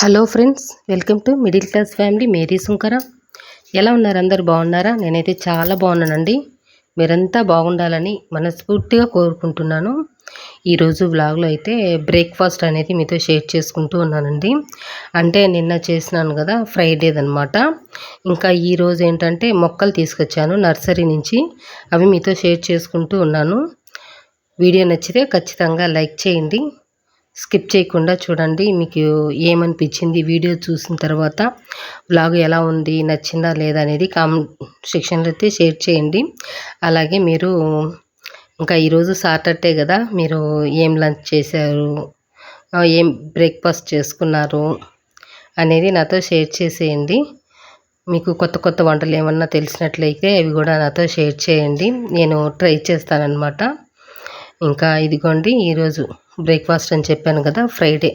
Hello friends welcome to middle class family. Mary Sunkara. ఎలా ఉన్నారు? అందరు బాగున్నారా? నేనైతే చాలా బాగున్నానండి. మీరంతా బాగుండాలని మనస్ఫూర్తిగా కోరుకుంటున్నాను. ఈరోజు వ్లాగ్లో అయితే బ్రేక్ఫాస్ట్ అనేది మీతో షేర్ చేసుకుంటూ ఉన్నానండి. అంటే నిన్న చేసినాను కదా ఫ్రైడేదనమాట ఇంకా ఈరోజు ఏంటంటే మొక్కలు తీసుకొచ్చాను నర్సరీ నుంచి. అవి మీతో షేర్ చేసుకుంటూ ఉన్నాను. వీడియో నచ్చితే ఖచ్చితంగా లైక్ చేయండి. స్కిప్ చేయకుండా చూడండి. మీకు ఏమనిపించింది? వీడియో చూసిన తర్వాత బ్లాగ్ ఎలా ఉంది? నచ్చిందా? లేదా? అనేది కామెంట్ సెక్షన్లో అయితే షేర్ చేయండి. అలాగే మీరు ఇంకా ఈరోజు సాటర్డే కదా. మీరు ఏం లంచ్ చేశారు? ఏం బ్రేక్ఫాస్ట్ చేసుకున్నారు? అనేది నాతో షేర్ చేసేయండి. మీకు కొత్త కొత్త వంటలు ఏమన్నా తెలిసినట్లయితే అవి కూడా నాతో షేర్ చేయండి. నేను ట్రై చేస్తానన్నమాట. ఇంకా ఇదిగోండి ఈరోజు బ్రేక్ఫాస్ట్ అని చెప్పాను కదా ఫ్రైడే.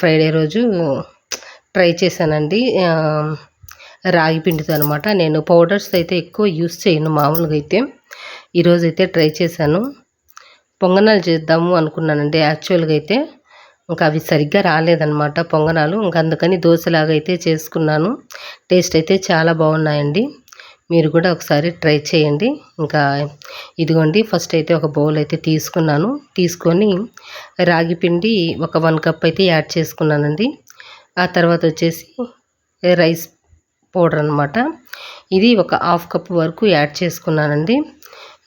ఫ్రైడే రోజు ట్రై చేశానండి. రాగి పిండితో అనమాట నేను పౌడర్స్ అయితే ఎక్కువ యూస్ చేయను మామూలుగా అయితే. ఈరోజు అయితే ట్రై చేశాను. పొంగనాలు చేద్దాము అనుకున్నానండి. యాక్చువల్గా అయితే ఇంకా అవి సరిగ్గా రాలేదన్నమాట పొంగనాలు. ఇంకా అందుకని దోశలాగా అయితే చేసుకున్నాను. టేస్ట్ అయితే చాలా బాగున్నాయండి. మీరు కూడా ఒకసారి ట్రై చేయండి. ఇంకా ఇదిగోండి ఫస్ట్ అయితే ఒక బౌల్ అయితే తీసుకున్నాను. తీసుకొని రాగి పిండి ఒక వన్ కప్ అయితే యాడ్ చేసుకున్నానండి. ఆ తర్వాత వచ్చేసి రైస్ పౌడర్ అనమాట ఇది ఒక హాఫ్ కప్ వరకు యాడ్ చేసుకున్నానండి.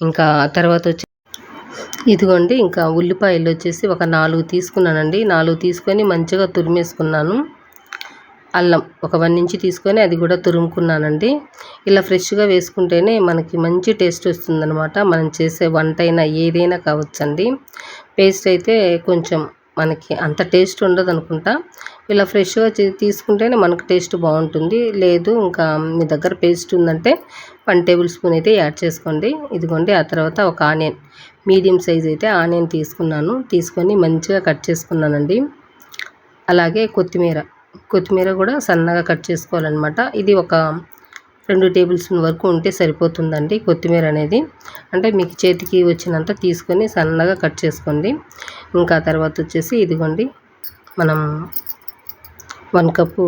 ఇంకా తర్వాత వచ్చి ఇదిగోండి ఇంకా ఉల్లిపాయలు వచ్చేసి ఒక నాలుగు తీసుకున్నానండి. నాలుగు తీసుకొని మంచిగా తురిమేసుకున్నాను. అల్లం ఒక వన్ ఇంచ్ తీసుకొని అది కూడా తురుముకున్నానండి. ఇలా ఫ్రెష్గా వేసుకుంటేనే మనకి మంచి టేస్ట్ వస్తుందనమాట మనం చేసే వంట అయినా ఏదైనా కావచ్చండి. పేస్ట్ అయితే కొంచెం మనకి అంత టేస్ట్ ఉండదు అనుకుంటా ఇలా ఫ్రెష్గా తీసుకుంటేనే మనకు టేస్ట్ బాగుంటుంది. లేదు ఇంకా మీ దగ్గర పేస్ట్ ఉందంటే వన్ టేబుల్ స్పూన్ అయితే యాడ్ చేసుకోండి. ఇదిగోండి ఆ తర్వాత ఒక ఆనియన్ మీడియం సైజ్ అయితే ఆనియన్ తీసుకున్నాను. తీసుకొని మంచిగా కట్ చేసుకున్నానండి. అలాగే కొత్తిమీర కొత్తిమీర కూడా సన్నగా కట్ చేసుకోవాలన్నమాట. ఇది ఒక రెండు టేబుల్ స్పూన్ వరకు ఉంటే సరిపోతుందండి కొత్తిమీర అనేది. అంటే మీకు చేతికి వచ్చినంత తీసుకొని సన్నగా కట్ చేసుకోండి. ఇంకా తర్వాత వచ్చేసి ఇదిగోండి మనం వన్ కప్పు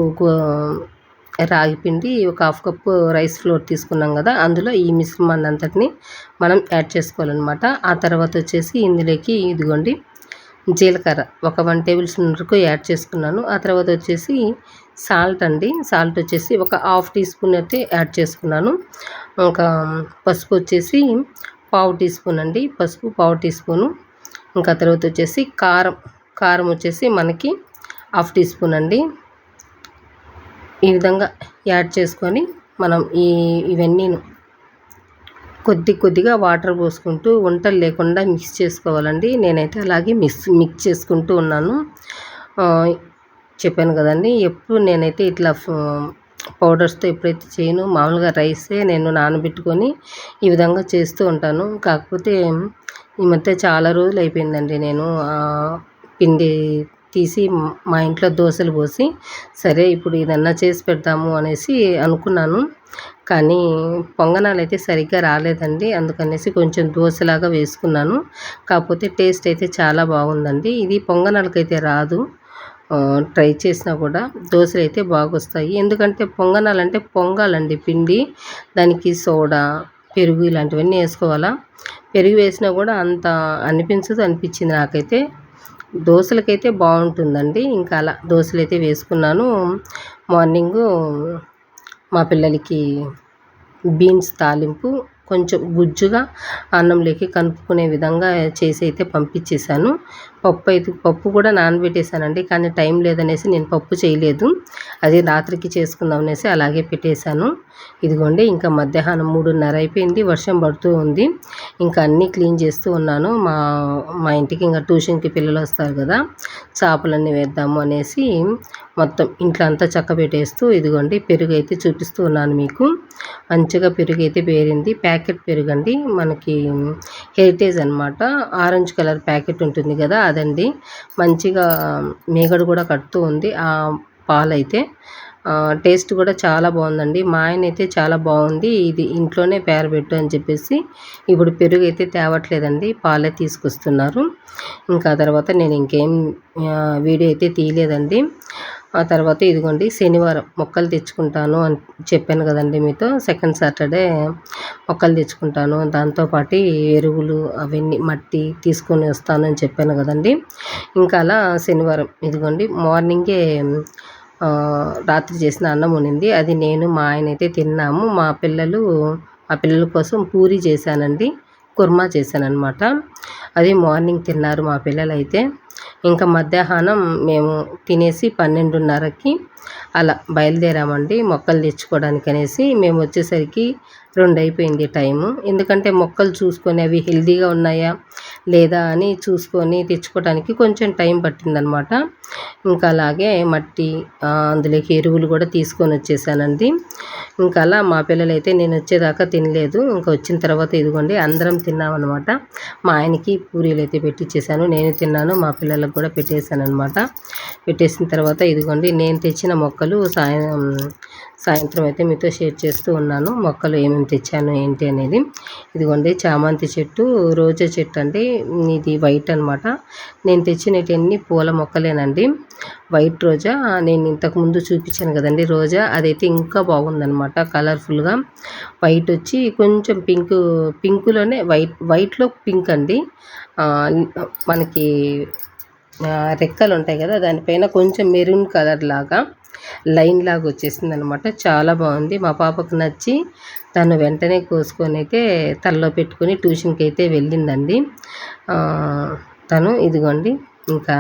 రాగి పిండి ఒక హాఫ్ కప్పు రైస్ ఫ్లోర్ తీసుకున్నాం కదా అందులో ఈ మిశ్రమాన్ని అంతటిని మనం యాడ్ చేసుకోవాలన్నమాట. ఆ తర్వాత వచ్చేసి ఇందులోకి ఇదిగోండి జీలకర్ర ఒక వన్ టేబుల్ స్పూన్ వరకు యాడ్ చేసుకున్నాను. ఆ తర్వాత వచ్చేసి సాల్ట్ అండి. సాల్ట్ వచ్చేసి ఒక హాఫ్ టీ స్పూన్ అయితే యాడ్ చేసుకున్నాను. ఇంకా పసుపు వచ్చేసి పావు టీ స్పూన్ అండి. పసుపు పావు టీ స్పూను. ఇంకా తర్వాత వచ్చేసి కారం. కారం వచ్చేసి మనకి హాఫ్ టీ స్పూన్ అండి. ఈ విధంగా యాడ్ చేసుకొని మనం ఈ ఇవన్నీ కొద్ది కొద్దిగా వాటర్ పోసుకుంటూ వంటలు లేకుండా మిక్స్ చేసుకోవాలండి. నేనైతే అలాగే మిక్స్ మిక్స్ చేసుకుంటూ ఉన్నాను. చెప్పాను కదండి ఎప్పుడు నేనైతే ఇట్లా పౌడర్స్తో ఎప్పుడైతే చేయను మామూలుగా రైసే నేను నానబెట్టుకొని ఈ విధంగా చేస్తూ ఉంటాను. కాకపోతే ఈ మధ్య చాలా రోజులు అయిపోయిందండి నేను పిండి తీసి మా ఇంట్లో దోశలు పోసి సరే ఇప్పుడు ఇదన్నా చేసి పెడదాము అనేసి అనుకున్నాను. కానీ పొంగనాలు అయితే సరిగ్గా రాలేదండి. అందుకనేసి కొంచెం దోశలాగా వేసుకున్నాను. కాకపోతే టేస్ట్ అయితే చాలా బాగుందండి. ఇది పొంగనాలకైతే రాదు. ట్రై చేసినా కూడా దోశలు అయితే బాగా వస్తాయి ఎందుకంటే పొంగనాలు అంటే పొంగాలండి పిండి. దానికి సోడా పెరుగు ఇలాంటివన్నీ వేసుకోవాలా. పెరుగు వేసినా కూడా అంత అనిపించదు అనిపించింది నాకైతే. దోశలకైతే బాగుంటుందండి. ఇంకా అలా దోశలు అయితే వేసుకున్నాను. మార్నింగు మా పిల్లలకి బీన్స్ తాలింపు కొంచెం గుజ్జుగా అన్నంలోకి కలుపుకునే విధంగా చేసి అయితే పంపించేశాను. పప్పు అయితే పప్పు కూడా నానబెట్టేశానండి కానీ టైం లేదనేసి నేను పప్పు చేయలేదు. అది రాత్రికి చేసుకుందాం అనేసి అలాగే పెట్టేశాను. ఇదిగోండి ఇంకా మధ్యాహ్నం మూడున్నర అయిపోయింది వర్షం పడుతూ ఉంది. ఇంకా అన్నీ క్లీన్ చేస్తూ ఉన్నాను. మా మా ఇంటికి ఇంకా ట్యూషన్కి పిల్లలు వస్తారు కదా చేపలన్నీ వేద్దాము అనేసి మొత్తం ఇంట్లో అంతా చక్క పెట్టేస్తూ ఇదిగోండి పెరుగు అయితే చూపిస్తూ ఉన్నాను మీకు. మంచిగా పెరుగు అయితే పేరింది. ప్యాకెట్ పెరుగండి మనకి హెరిటేజ్ అనమాట ఆరెంజ్ కలర్ ప్యాకెట్ ఉంటుంది కదా అదండి మంచిగా మేగడు కూడా కడుతూ ఉంది. ఆ పాలైతే టేస్ట్ కూడా చాలా బాగుందండి. మా ఆయన అయితే చాలా బాగుంది. ఇది ఇంట్లోనే పేరబెట్టు అని చెప్పేసి ఇప్పుడు పెరుగు అయితే తేవట్లేదండి. పాలే తీసుకొస్తున్నారు. ఇంకా తర్వాత నేను ఇంకేం వీడియో అయితే తీయలేదండి. ఆ తర్వాత ఇదిగోండి శనివారం మొక్కలు తెచ్చుకుంటాను అని చెప్పాను కదండి మీతో. సెకండ్ సాటర్డే మొక్కలు తెచ్చుకుంటాను. దాంతోపాటు ఎరువులు అవన్నీ మట్టి తీసుకొని వస్తానని చెప్పాను కదండి. ఇంకా అలా శనివారం ఇదిగోండి మార్నింగే రాత్రి చేసిన అన్నం ఉనింది. అది నేను మా ఆయన అయితే తిన్నాము. మా పిల్లలు మా పిల్లల కోసం పూరి చేశానండి. కుర్మా చేశాననమాట అది మార్నింగ్ తిన్నారు మా పిల్లలు అయితే ఇంకా మధ్యాహ్నం మేము తినేసి పన్నెండున్నరకి అలా బయలుదేరామండి మొక్కలు తెచ్చుకోవడానికి అనేసి. మేము వచ్చేసరికి రెండు అయిపోయింది టైము. ఎందుకంటే మొక్కలు చూసుకొని అవి హెల్తీగా ఉన్నాయా లేదా అని చూసుకొని తెచ్చుకోవడానికి కొంచెం టైం పట్టిందనమాట. ఇంకా అలాగే మట్టి అందులోకి ఎరువులు కూడా తీసుకొని వచ్చేసానండి. ఇంకా అలా మా పిల్లలైతే నేను వచ్చేదాకా తినలేదు. ఇంకా వచ్చిన తర్వాత ఇదిగోండి అందరం తిన్నామన్నమాట. మా ఆయనకి పూరీలు అయితే పెట్టించేసాను నేను తిన్నాను మా పిల్లలకు కూడా పెట్టేశాను అనమాట పెట్టేసిన తర్వాత ఇదిగోండి నేను తెచ్చిన మొక్కలు సాయం సాయంత్రం అయితే మీతో షేర్ చేస్తూ ఉన్నాను మొక్కలు ఏమేమి తెచ్చాను ఏంటి అనేది. ఇదిగోండి చామంతి చెట్టు రోజా చెట్టు అండి. ఇది వైట్ అనమాట నేను తెచ్చినటన్ని పూల మొక్కలేనండి. వైట్ రోజా నేను ఇంతకుముందు చూపించాను కదండి రోజా. అదైతే ఇంకా బాగుందనమాట కలర్ఫుల్గా. వైట్ వచ్చి కొంచెం పింక్ పింకులోనే వైట్ వైట్లో పింక్ అండి. మనకి రెక్కలు ఉంటాయి కదా దానిపైన కొంచెం మెరూన్ కలర్ లాగా. లైన్ లాగా వచ్చేసింది అనమాట చాలా బాగుంది. మా పాపకు నచ్చి తను వెంటనే కోసుకొని అయితే తలలో పెట్టుకొని ట్యూషన్కి అయితే వెళ్ళిందండి తను ఇదిగోండి ఇంకా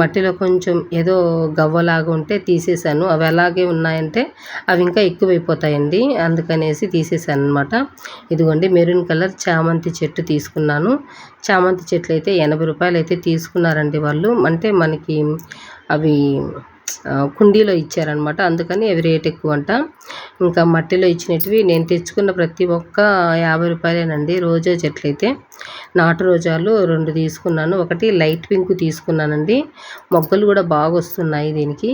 మట్టిలో కొంచెం ఏదో గవ్వలాగా ఉంటే తీసేసాను. అవి అలాగే ఉన్నాయంటే అవి ఇంకా ఎక్కువైపోతాయండి. అందుకనేసి తీసేసాను అనమాట ఇదిగోండి మెరూన్ కలర్ చామంతి చెట్టు తీసుకున్నాను. చామంతి చెట్లు అయితే ఎనభై రూపాయలు అయితే తీసుకున్నారండి వాళ్ళు. అంటే మనకి అవి కుండీలో ఇచ్చారనమాట అందుకని అవి రేట్ ఎక్కువ అంట ఇంకా మట్టిలో ఇచ్చినవి నేను తెచ్చుకున్న ప్రతి ఒక్క యాభై రూపాయలేనండి రోజా చెట్లు అయితే నాటు రోజాలు రెండు తీసుకున్నాను. ఒకటి లైట్ పింక్ తీసుకున్నానండి. మొగ్గలు కూడా బాగా వస్తున్నాయి దీనికి.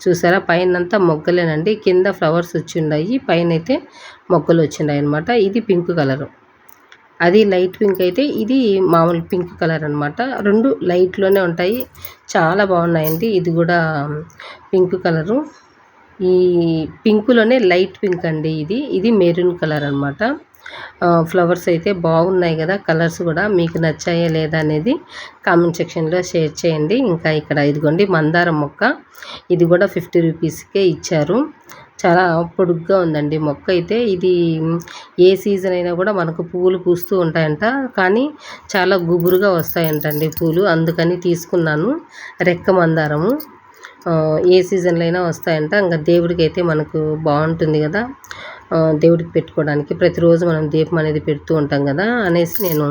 చూసారా? పైన అంతా మొగ్గలేనండి. కింద ఫ్లవర్స్ వచ్చిండాయి. పైన అయితే మొగ్గలు వచ్చినాయి అనమాట ఇది పింక్ కలరు. అది లైట్ పింక్ అయితే ఇది మామూలు పింక్ కలర్ అనమాట రెండు లైట్లోనే ఉంటాయి. చాలా బాగున్నాయండి. ఇది కూడా పింక్ కలరు. ఈ పింకులోనే లైట్ పింక్ అండి ఇది. ఇది మెరూన్ కలర్ అనమాట ఫ్లవర్స్ అయితే బాగున్నాయి కదా కలర్స్ కూడా. మీకు నచ్చాయా లేదా అనేది కామెంట్ సెక్షన్లో షేర్ చేయండి. ఇంకా ఇక్కడ ఇదిగోండి మందారం మొక్క. ఇది కూడా ఫిఫ్టీ రూపీస్కే ఇచ్చారు. చాలా పొడుగ్గా ఉందండి మొక్క అయితే. ఇది ఏ సీజన్ అయినా కూడా మనకు పువ్వులు పూస్తూ ఉంటాయంట. కానీ చాలా గుబురుగా వస్తాయంటండి పూలు. అందుకని తీసుకున్నాను. రెక్క మందారము. ఏ సీజన్లో అయినా వస్తాయంట. ఇంకా దేవుడికి అయితే మనకు బాగుంటుంది కదా. దేవుడికి పెట్టుకోవడానికి ప్రతిరోజు మనం దీపం అనేది పెడుతూ ఉంటాం కదా అనేసి నేను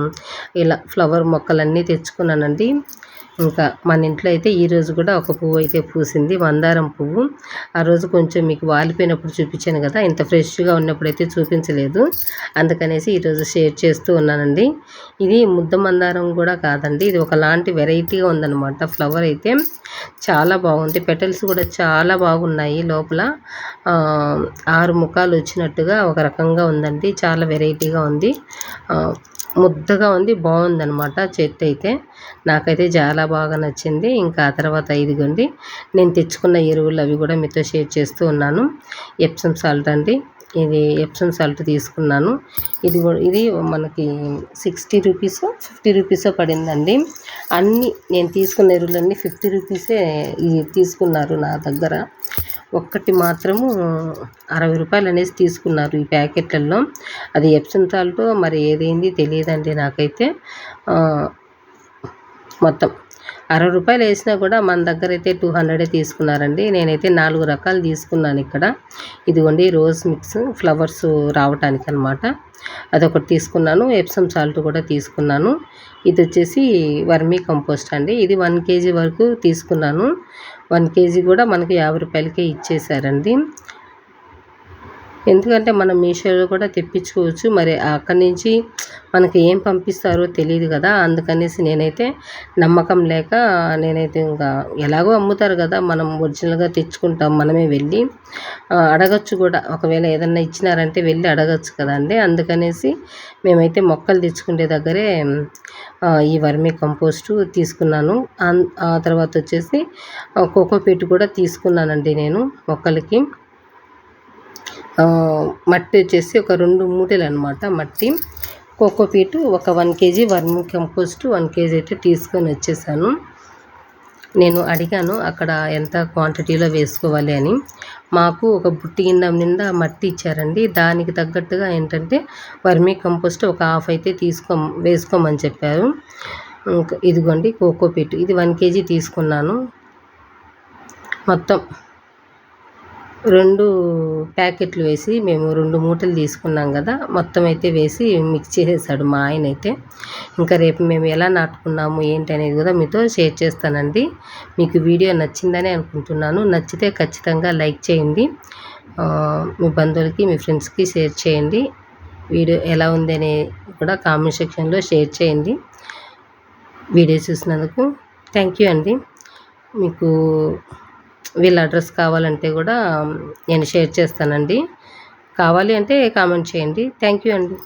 ఇలా ఫ్లవర్ మొక్కలన్నీ తెచ్చుకున్నానండి. ఇంకా మన ఇంట్లో అయితే ఈరోజు కూడా ఒక పువ్వు అయితే పూసింది మందారం పువ్వు. ఆ రోజు కొంచెం మీకు వాలిపోయినప్పుడు చూపించాను కదా ఇంత ఫ్రెష్గా ఉన్నప్పుడు అయితే చూపించలేదు. అందుకనేసి ఈరోజు షేర్ చేస్తూ ఉన్నానండి. ఇది ముద్ద మందారం కూడా కాదండి ఇది ఒకలాంటి వెరైటీగా ఉందన్నమాట. ఫ్లవర్ అయితే చాలా బాగుంది పెటల్స్ కూడా చాలా బాగున్నాయి లోపల. ఆరు ముఖాలు వచ్చినట్టుగా ఒక రకంగా ఉందండి చాలా వెరైటీగా ఉంది. ముద్దగా ఉంది బాగుందనమాట చెట్టు అయితే నాకైతే చాలా బాగా నచ్చింది. ఇంకా ఆ తర్వాత ఇదిగోండి నేను తెచ్చుకున్న ఎరువులు అవి కూడా మీతో షేర్ చేస్తూ ఉన్నాను. ఎప్సమ్ సాల్ట్ అండి. ఇది ఎప్సమ్ సాల్ట్ తీసుకున్నాను. ఇది ఇది మనకి సిక్స్టీ రూపీస్ ఫిఫ్టీ రూపీస్ పడిందండి. అన్నీ నేను తీసుకున్న ఎరువులన్నీ ఫిఫ్టీ రూపీసే తీసుకున్నారు నా దగ్గర. ఒక్కటి మాత్రము అరవై రూపాయలు అనేసి తీసుకున్నారు ఈ ప్యాకెట్లలో. అది ఎప్సన్ సాల్ట్ మరి ఏదైంది తెలియదండి నాకైతే. మొత్తం అరవై రూపాయలు వేసినా కూడా మన దగ్గర అయితే టూ హండ్రెడే తీసుకున్నారండి. నేనైతే నాలుగు రకాలు తీసుకున్నాను ఇక్కడ. ఇదిగోండి రోజ్ మిక్స్ ఫ్లవర్స్ రావటానికి అనమాట అదొకటి తీసుకున్నాను ఎప్సమ్ సాల్ట్ కూడా తీసుకున్నాను. ఇది వచ్చేసి వర్మీ కంపోస్ట్ అండి. ఇది వన్ కేజీ వరకు తీసుకున్నాను. వన్ కేజీ కూడా మనకి యాభై రూపాయలకే ఇచ్చేసారండి ఎందుకంటే మనం మీషోలో కూడా తెప్పించుకోవచ్చు. మరి అక్కడి నుంచి మనకి ఏం పంపిస్తారో తెలియదు కదా. అందుకనేసి నేనైతే నమ్మకం లేక నేనైతే ఇంకా ఎలాగో అమ్ముతారు కదా. మనం ఒరిజినల్గా తెచ్చుకుంటాం. మనమే వెళ్ళి అడగచ్చు కూడా. ఒకవేళ ఏదన్నా ఇచ్చినారంటే వెళ్ళి అడగచ్చు కదండి అందుకనేసి మేమైతే మొక్కలు తెచ్చుకునే దగ్గరే ఈ వర్మీ కంపోస్టు తీసుకున్నాను. ఆ తర్వాత వచ్చేసి కోకోపీట్ కూడా తీసుకున్నానండి నేను మొక్కలకి. మట్టి వచ్చేసి ఒక రెండు మూటలు అనమాట మట్టి. కోకో పీటు ఒక one KG vermicompost one KG అయితే తీసుకొని వచ్చేసాను. నేను అడిగాను అక్కడ ఎంత క్వాంటిటీలో వేసుకోవాలి అని. మాకు ఒక బుట్టి గిన్నె నిండా మట్టి ఇచ్చారండి. దానికి తగ్గట్టుగా ఏంటంటే వర్మీ కంపోస్ట్ ఒక హాఫ్ అయితే తీసుకో వేసుకోమని చెప్పారు. ఇంకా ఇదిగోండి కోకోపీట్ ఇది వన్ కేజీ తీసుకున్నాను. మొత్తం రెండు ప్యాకెట్లు వేసి మేము రెండు మూటలు తీసుకున్నాం కదా మొత్తం అయితే వేసి మిక్స్ చేసేసాడు మా ఆయన అయితే. ఇంకా రేపు మేము ఎలా నాటుకున్నాము ఏంటి అనేది కూడా మీతో షేర్ చేస్తానండి. మీకు వీడియో నచ్చిందని అనుకుంటున్నాను. నచ్చితే ఖచ్చితంగా లైక్ చేయండి. మీ బంధువులకి మీ ఫ్రెండ్స్కి షేర్ చేయండి. వీడియో ఎలా ఉంది అని కూడా కామెంట్ సెక్షన్లో షేర్ చేయండి. వీడియో చూసినందుకు థ్యాంక్ యూ అండి. మీకు వీళ్ళ అడ్రస్ కావాలంటే కూడా నేను షేర్ చేస్తానండి. కావాలి అంటే కామెంట్ చేయండి. థ్యాంక్ యూ అండి.